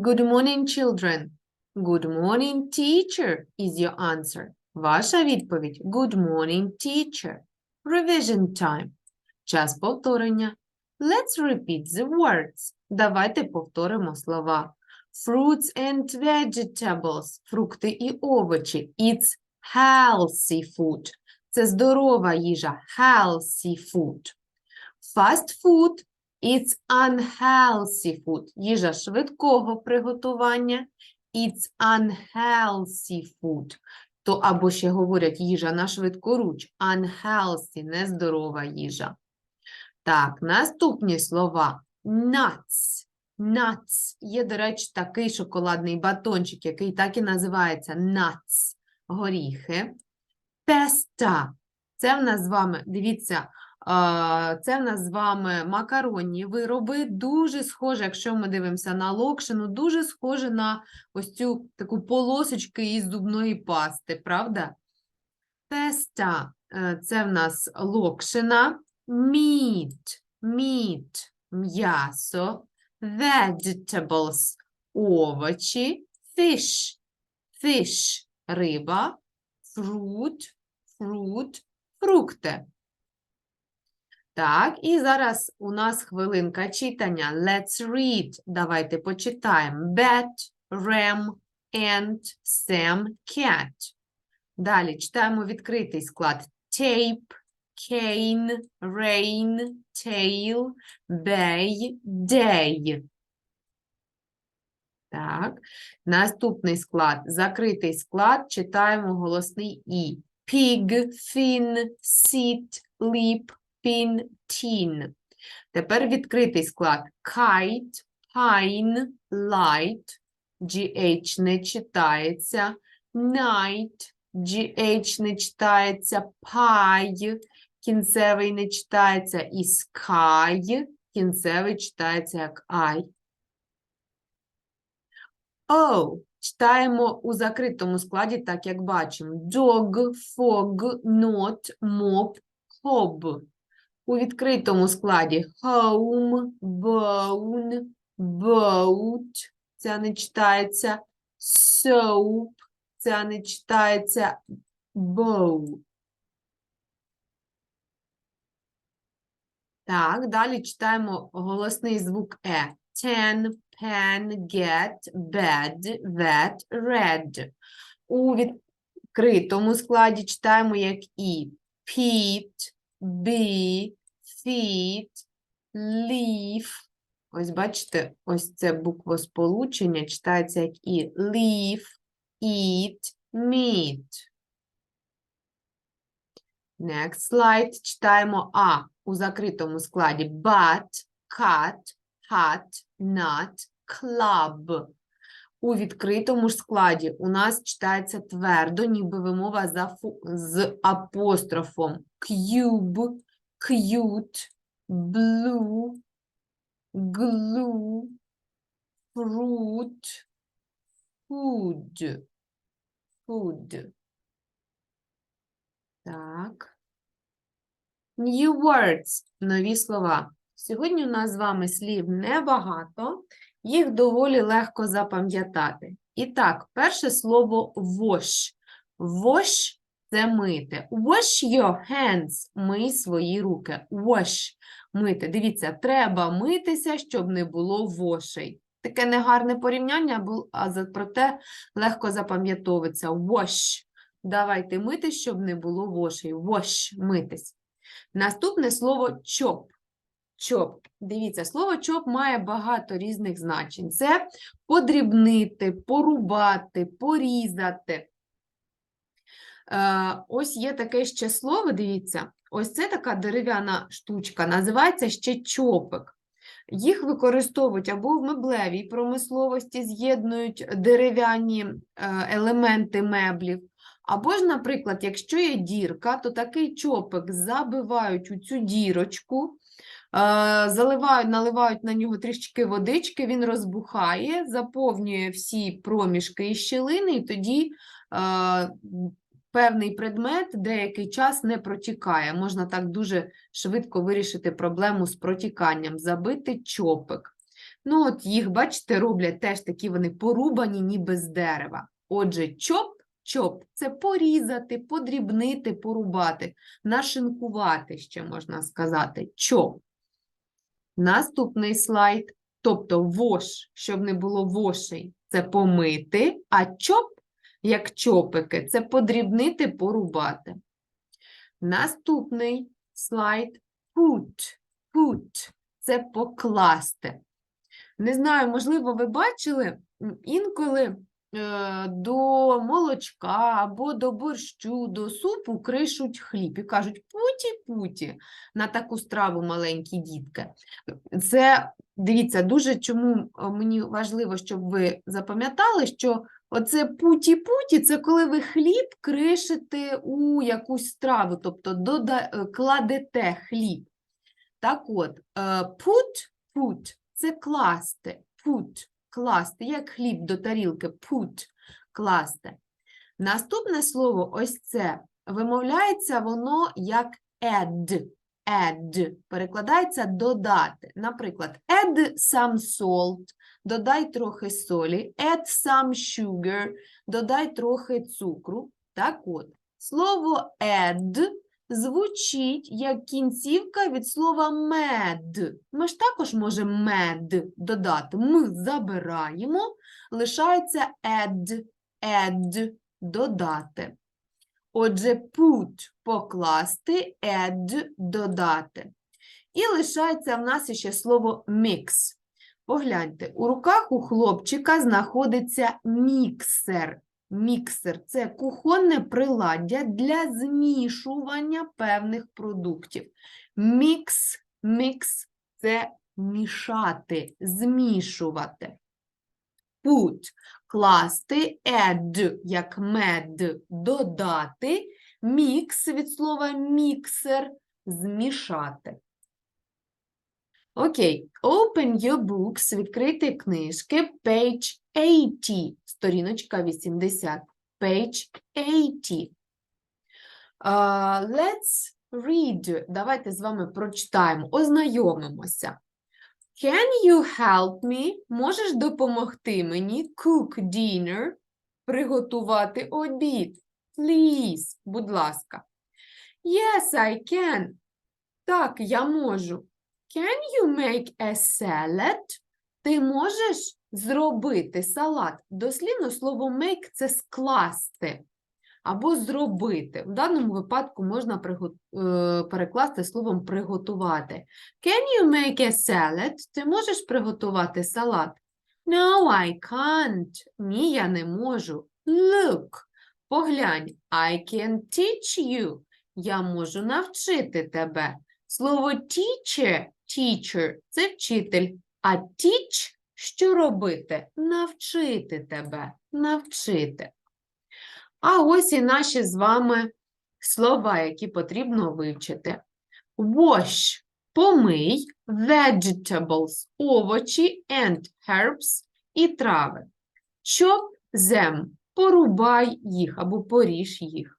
Good morning, children. Good morning, teacher is your answer. Ваша відповідь Good morning, teacher. Revision time. Час повторення. Let's repeat the words. Давайте повторимо слова. Fruits and vegetables. Фрукти і овочі. It's healthy food. Це здорова їжа. Healthy food. Fast food. It's unhealthy food. Їжа швидкого приготування. It's unhealthy food. То або ще говорять їжа на швидкоруч. Unhealthy, нездорова їжа. Так, наступні слова. Nuts. Nuts. Є, до речі, такий шоколадний батончик, який так і називається nuts. Горіхи. Песта. Це в нас з вами, дивіться, це в нас з вами макаронні вироби. Дуже схоже, якщо ми дивимося на локшину, дуже схоже на ось цю таку полосочку із зубної пасти, правда? Песта е, це в нас локшина, meat, meat, м'ясо, vegetables, овочі, fish, fish, риба, fruit, fruit, фрукти. Так, і зараз у нас хвилинка читання. Let's read. Давайте почитаємо. Bet, ram, ant, Sam, cat. Далі читаємо відкритий склад. Tape, cane, rain, tail, bay, day. Так. Наступний склад. Закритий склад. Читаємо голосний І. Pig, fin, sit, lip, tin. Тепер відкритий склад. Kite, pine, light. GH не читається. Night, GH не читається. Pie, кінцевий не читається. І sky, кінцевий читається як I. Oh, читаємо у закритому складі, так як бачимо. Dog, fog, not, mop, hob. У відкритому складі home, bone, boat. Це не читається. Soap. Це не читається. Bow. Так, далі читаємо голосний звук Е. Ten, pen, get, bed, vet, red. У відкритому складі читаємо як І. Pete, be, feet, leaf. Ось бачите, ось це буквосполучення читається як І. Leaf, eat, meat. Next slide. Читаємо А у закритому складі. But, cut, hat, nut, club. У відкритому складі у нас читається твердо, ніби вимова за фу- з апострофом. Cube, cute, blue, glue, fruit, food. Food. Так. New words. Нові слова. Сьогодні у нас з вами слів небагато, їх доволі легко запам'ятати. І так, перше слово wash. Wash – це мити. Wash your hands – мий свої руки. Wash – мити. Дивіться, треба митися, щоб не було вошей. Таке негарне порівняння, а проте легко запам'ятовується. Wash. Давайте мити, щоб не було вошей. Wash – митись. Наступне слово чоп. Чоп. Дивіться, слово чоп має багато різних значень. Це подрібнити, порубати, порізати. Е, ось є таке ще слово, дивіться, ось це така дерев'яна штучка, називається ще чопик. Їх використовують або в меблевій промисловості, з'єднують дерев'яні е, елементи меблів, або ж, наприклад, якщо є дірка, то такий чопик забивають у цю дірочку, заливають, наливають на нього трішки водички, він розбухає, заповнює всі проміжки і щілини, і тоді е, певний предмет деякий час не протікає. Можна так дуже швидко вирішити проблему з протіканням, забити чопик. Ну, от їх, бачите, роблять теж такі вони порубані, ніби з дерева. Отже, чоп, чоп це порізати, подрібнити, порубати, нашинкувати, ще можна сказати. Чоп. Наступний слайд. Тобто вош, щоб не було вошей, це помити, а чоп, як чопики, це подрібнити, порубати. Наступний слайд put. Put – це покласти. Не знаю, можливо, ви бачили, інколи до молочка або до борщу, до супу кришуть хліб і кажуть путі-путі на таку страву маленькі дітки. Це, дивіться, дуже чому е, мені важливо, щоб ви запам'ятали, що оце путі-путі – це коли ви хліб кришите у якусь страву, тобто дода- е, кладете хліб. Так от, е, put, put – це класти, put – класти, як хліб до тарілки, put – класти. Наступне слово, ось це, вимовляється воно як add, add, перекладається додати. Наприклад, add some salt, додай трохи солі, add some sugar, додай трохи цукру. Так от, слово add звучить як кінцівка від слова mad. Ми ж також можемо mad додати. Ми забираємо, лишається add, add додати. Отже, put – покласти, add – додати. І лишається в нас ще слово mix. Погляньте, у руках у хлопчика знаходиться міксер. Міксер – це кухонне приладдя для змішування певних продуктів. Мікс, мікс – це мішати, змішувати. Put – класти, add, як мед, додати, мікс від слова міксер – змішати. Окей, open your books, відкрийте книжки, page 80, сторіночка 80, page 80. Uh, let's read, давайте з вами прочитаємо, ознайомимося. Can you help me? Можеш допомогти мені cook dinner, приготувати обід? Please, будь ласка. Yes, I can. Так, я можу. Can you make a salad? Ти можеш зробити салат? Дослівно слово make – це скласти або зробити. В даному випадку можна е, перекласти словом приготувати. Can you make a salad? Ти можеш приготувати салат? No, I can't. Ні, я не можу. Look. Поглянь. I can teach you. Я можу навчити тебе. Слово teacher, teacher – це вчитель, а teach – що робити? Навчити тебе, навчити. А ось і наші з вами слова, які потрібно вивчити. Wash – помий, vegetables – овочі, and herbs – і трави. Chop them – порубай їх або поріж їх.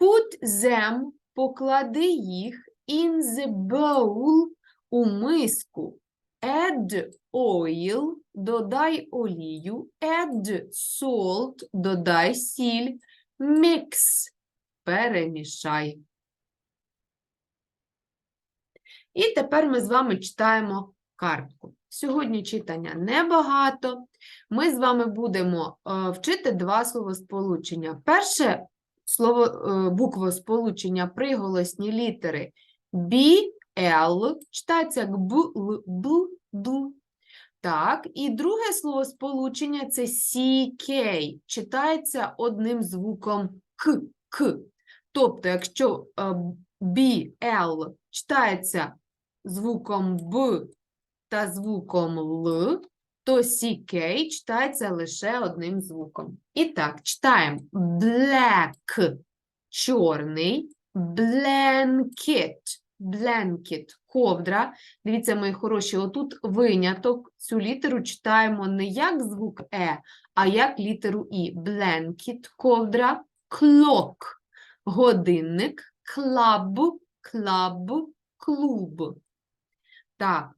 Put them – поклади їх in the bowl – у миску. Add oil – додай олію. Add salt – додай сіль. Mix – перемішай. І тепер ми з вами читаємо картку. Сьогодні читання небагато. Ми з вами будемо е, вчити два словосполучення. Перше слово, е, буквосполучення приголосні літери B, L, читається як Б, Л, Б, Б. Так, і друге словосполучення це CK, читається одним звуком К, К. Тобто, якщо е, B, L читається звуком Б та звуком Л, то CK читається лише одним звуком. І так, читаємо black – чорний, blanket – blanket – ковдра. Дивіться, мої хороші, отут виняток. Цю літеру читаємо не як звук Е, а як літеру І. Blanket – ковдра, clock – годинник, club – клаб, клуб. Так.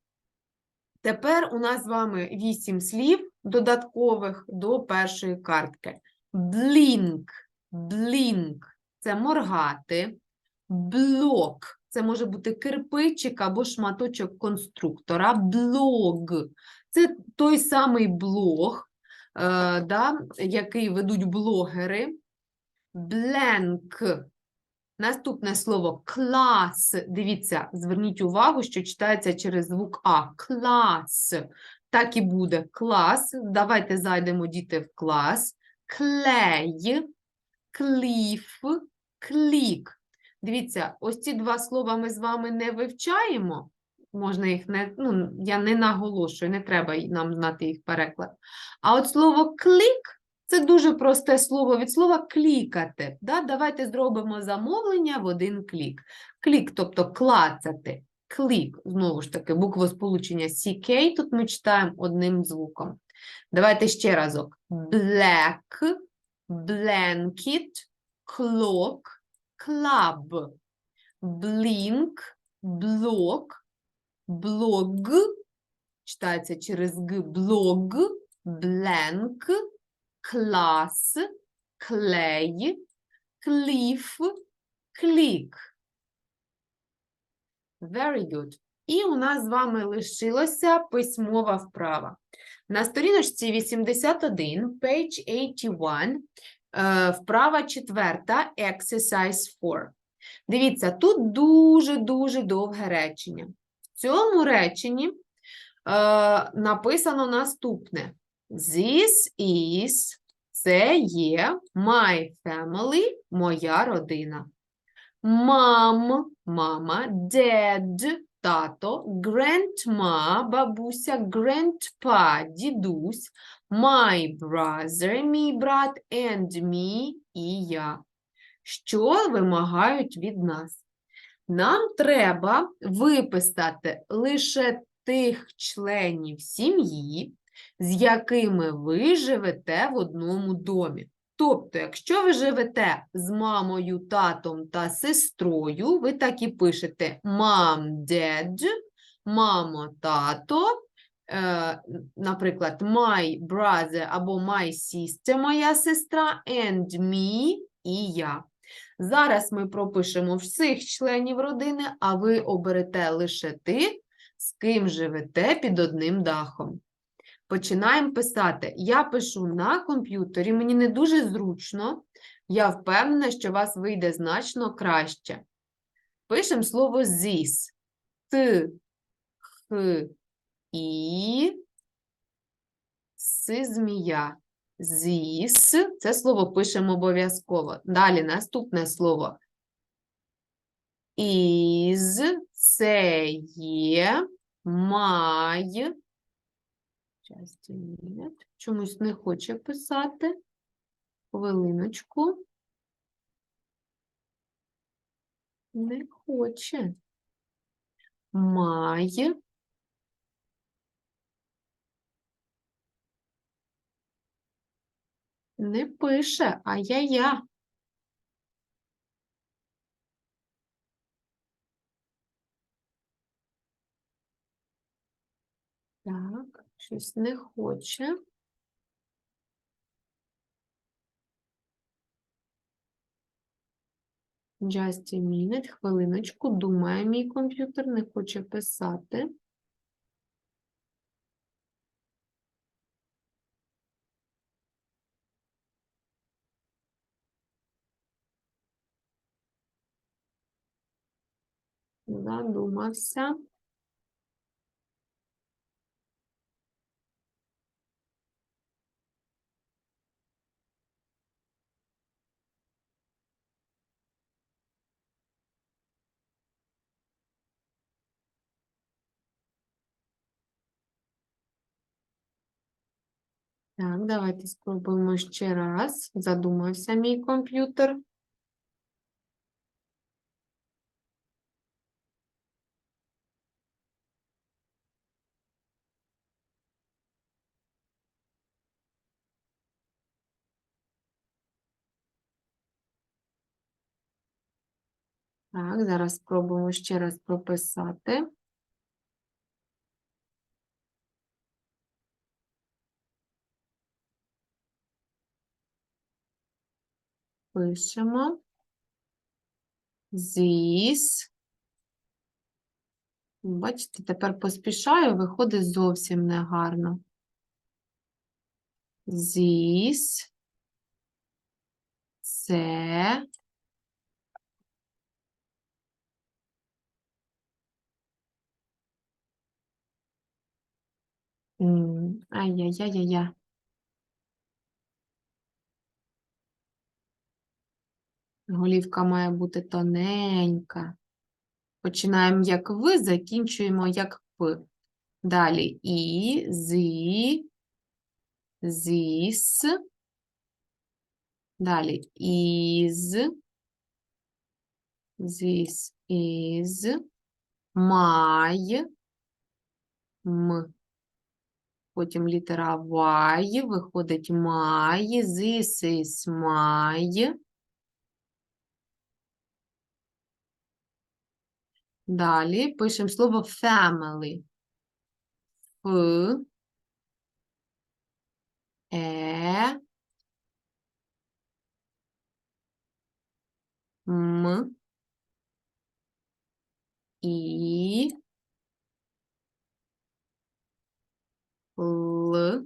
Тепер у нас з вами вісім слів додаткових до першої картки. Blink, blink – це моргати. Блок – це може бути кирпичик або шматочок конструктора. Блог – це той самий блог, е, да, який ведуть блогери. Blank Наступне слово клас. Дивіться, зверніть увагу, що читається через звук А. Клас. Так і буде клас. Давайте зайдемо діти в клас. Клей, кліф, клік. Дивіться, ось ці два слова ми з вами не вивчаємо. Можна їх не, ну, я не наголошую, не треба нам знати їх переклад. А от слово клік це дуже просте слово від слова клікати. Да? Давайте зробимо замовлення в один клік. Клік, тобто клацати. Клік, знову ж таки, буквосполучення CK, тут ми читаємо одним звуком. Давайте ще разок. Black, blanket, clock, club. Blink, block, blog, читається через Г, блог, blank, клас, клей, кліф, клік. Very good. І у нас з вами лишилася письмова вправа. На сторіночці 81, page 81, е, вправа четверта, exercise 4. Дивіться, тут дуже-дуже довге речення. В цьому реченні е, написано наступне. This is, це є my family, моя родина. Mom, мама, dad, тато, grandma, бабуся, grandpa, дідусь, my brother, мій брат, and me, і я. Що вимагають від нас? Нам треба виписати лише тих членів сім'ї, з якими ви живете в одному домі. Тобто, якщо ви живете з мамою, татом та сестрою, ви так і пишете мам, дед, мамо, тато, наприклад, my brother або my sister, моя сестра, and me і я. Зараз ми пропишемо всіх членів родини, а ви оберете лише тих, з ким живете під одним дахом. Починаємо писати. Я пишу на комп'ютері, мені не дуже зручно. Я впевнена, що у вас вийде значно краще. Пишемо слово this. Т, х, і, с, змія. This. Це слово пишемо обов'язково. Далі наступне слово. Is, це є, my, Just a. Чомусь не хоче писати. Хвилиночку. Не хоче. Має. Не пише, а я-я. Так, щось не хоче. Just a minute, хвилиночку, думає мій комп'ютер, не хоче писати. Задумався. Так, давайте спробуємо ще раз. Задумався мій комп'ютер. Так, зараз спробуємо ще раз прописати. Пишемо. Зіс. Бачите, тепер поспішаю, виходить зовсім негарно. This. Це. Ай-яй-яй-яй-яй. Голівка має бути тоненька. Починаємо як ви, закінчуємо як п. Далі і, зі, зіс. Далі із, зіс, із, май, м. Потім літера Y, виходить май, this is май. Далі пишемо слово family. Ф, е, м, і, л.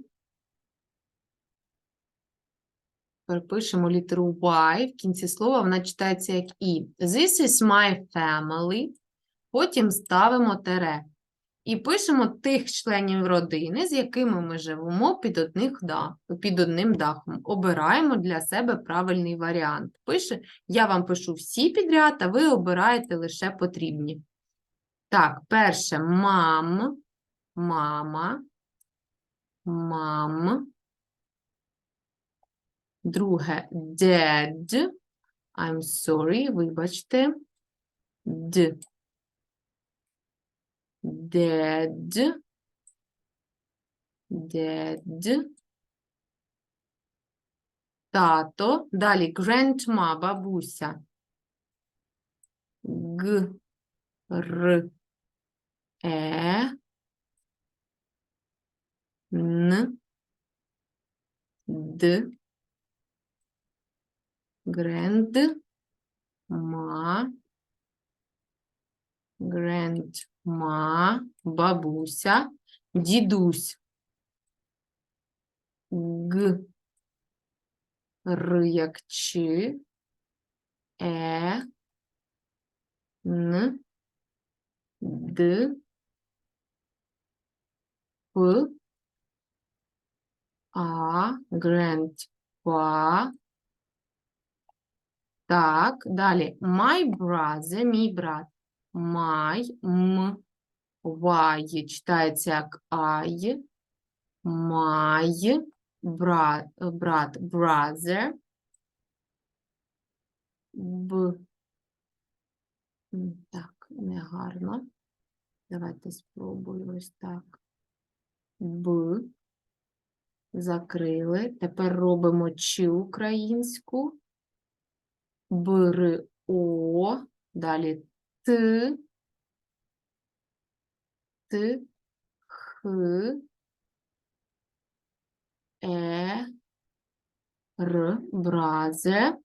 Тепер пишемо літеру Y в кінці слова, вона читається як І. This is my family. Потім ставимо тере. І пишемо тих членів родини, з якими ми живемо під, одних дах, під одним дахом. Обираємо для себе правильний варіант. Пише, я вам пишу всі підряд, а ви обираєте лише потрібні. Так, перше мам, мама, мам. Друге dad. I'm sorry, вибачте. Д. Dad. Dad. Тато. Далі grandma, бабуся. Г. Р. Е. Н. Д. Гренд. Ма. Грендма. Бабуся. Дідусь. Г. Р як чи. Е. Н. Д. П. А. Grandpa. Так, далі. My brother, мій брат. My, м, Y читається як I. My, брат, брат, brother. Б. Так, негарно. Давайте спробую ось так. Б. Закрили. Тепер робимо чи українську. Бр, О, далі Т, Т, Х, Е, Р, бразе.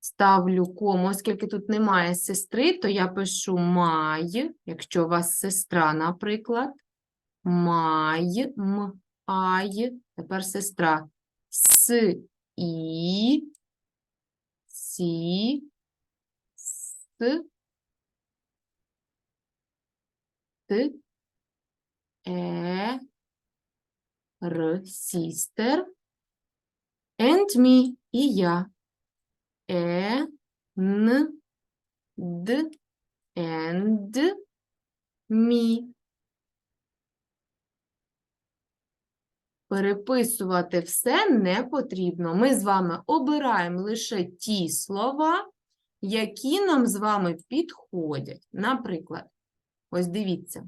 Ставлю кому, оскільки тут немає сестри, то я пишу май, якщо у вас сестра, наприклад. Май, м, ай, тепер сестра. С, і, сі, с, т, е, р, sister, and me, і я. Е, н, д, and, me. Переписувати все не потрібно. Ми з вами обираємо лише ті слова, які нам з вами підходять. Наприклад, ось дивіться.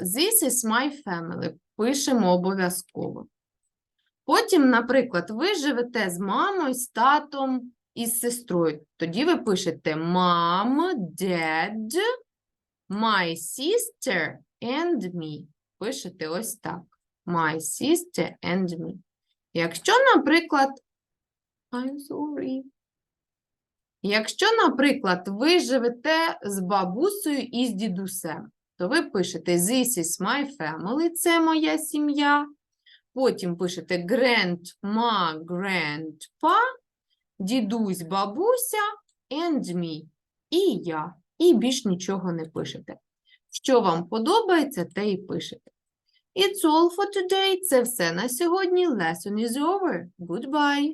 This is my family. Пишемо обов'язково. Потім, наприклад, ви живете з мамою, з татом і з сестрою. Тоді ви пишете mom, dad, my sister and me. Пишете ось так. My sister and me. Якщо, наприклад, I'm sorry. Якщо, наприклад, ви живете з бабусею і з дідусем, то ви пишете This is my family, це моя сім'я. Потім пишете grandma, grandpa, дідусь, бабуся and me. І я. І більш нічого не пишете. Що вам подобається, те і пишете. It's all for today. Це все на сьогодні. Lesson is over. Goodbye.